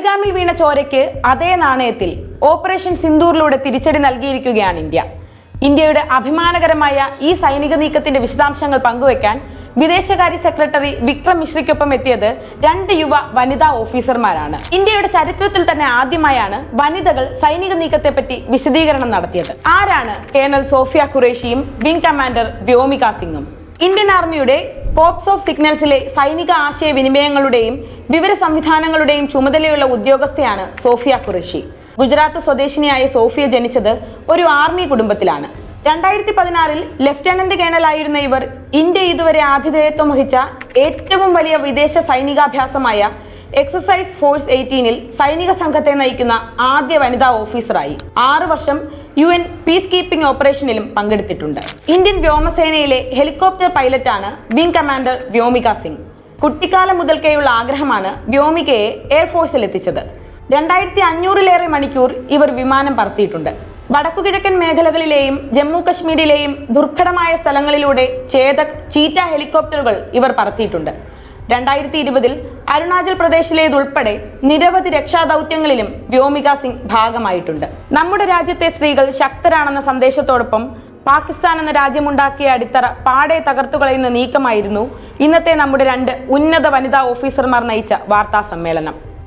പഹൽഗാമിൽ വീണ ചോരയ്ക്ക് അതേ നാണയത്തിൽ ഓപ്പറേഷൻ സിന്ദൂറിലൂടെ തിരിച്ചടി നൽകിയിരിക്കുകയാണ് ഇന്ത്യ. ഇന്ത്യയുടെ അഭിമാനകരമായ ഈ സൈനിക നീക്കത്തിന്റെ വിശദാംശങ്ങൾ പങ്കുവെക്കാൻ വിദേശകാര്യ സെക്രട്ടറി വിക്രം മിശ്രയ്ക്കൊപ്പം എത്തിയത് രണ്ട് യുവ വനിതാ ഓഫീസർമാരാണ്. ഇന്ത്യയുടെ ചരിത്രത്തിൽ തന്നെ ആദ്യമായാണ് വനിതകൾ സൈനിക നീക്കത്തെ നീക്കത്തെപ്പറ്റി വിശദീകരണം നടത്തിയത്. ആരാണ് കേണൽ സോഫിയ ഖുറേഷിയും വിംഗ് കമാൻഡർ വ്യോമിക സിംഗും? ഇന്ത്യൻ ആർമിയുടെ കോപ്സ് ഓഫ് സിഗ്നൽസിലെ സൈനിക ആശയവിനിമയങ്ങളുടെയും വിവര സംവിധാനങ്ങളുടെയും ചുമതലയുള്ള ഉദ്യോഗസ്ഥയാണ് സോഫിയ ഖുറേഷി. ഗുജറാത്ത് സ്വദേശിനിയായ സോഫിയ ജനിച്ചത് ഒരു ആർമി കുടുംബത്തിലാണ്. രണ്ടായിരത്തി പതിനാറിൽ ലഫ്റ്റനന്റ് കേണലായിരുന്ന ഇവർ ഇന്ത്യ ഇതുവരെ ആതിഥേയത്വം വഹിച്ച ഏറ്റവും വലിയ വിദേശ സൈനികാഭ്യാസമായ എക്സസൈസ് ഫോഴ്സ് എയ്റ്റീനിൽ സൈനിക സംഘത്തെ നയിക്കുന്ന ആദ്യ വനിതാ ഓഫീസറായി ആറു വർഷം യു എൻ പീസ് കീപ്പിംഗ് ഓപ്പറേഷനിലും പങ്കെടുത്തിട്ടുണ്ട്. ഇന്ത്യൻ വ്യോമസേനയിലെ ഹെലികോപ്റ്റർ പൈലറ്റാണ് വിംഗ് കമാൻഡർ വ്യോമിക സിംഗ്. കുട്ടിക്കാലം മുതൽക്കേയുള്ള ആഗ്രഹമാണ് വ്യോമികയെ എയർഫോഴ്സിൽ എത്തിച്ചത്. രണ്ടായിരത്തി അഞ്ഞൂറിലേറെ മണിക്കൂർ ഇവർ വിമാനം പറത്തിയിട്ടുണ്ട്. വടക്കുകിഴക്കൻ മേഖലകളിലെയും ജമ്മു കശ്മീരിലെയും ദുർഘടമായ സ്ഥലങ്ങളിലൂടെ ചേതക് ചീറ്റ ഹെലികോപ്റ്ററുകൾ ഇവർ പറത്തിയിട്ടുണ്ട്. രണ്ടായിരത്തി ഇരുപതിൽ അരുണാചൽ പ്രദേശിലേതുൾപ്പെടെ നിരവധി രക്ഷാദൗത്യങ്ങളിലും വ്യോമിക സിംഗ് ഭാഗമായിട്ടുണ്ട്. നമ്മുടെ രാജ്യത്തെ സ്ത്രീകൾ ശക്തരാണെന്ന സന്ദേശത്തോടൊപ്പം പാകിസ്ഥാൻ എന്ന രാജ്യമുണ്ടാക്കിയ അടിത്തറ പാടെ തകർത്തുകളയുന്ന നീക്കമായിരുന്നു ഇന്നത്തെ നമ്മുടെ രണ്ട് ഉന്നത വനിതാ ഓഫീസർമാർ നയിച്ച വാർത്താ സമ്മേളനം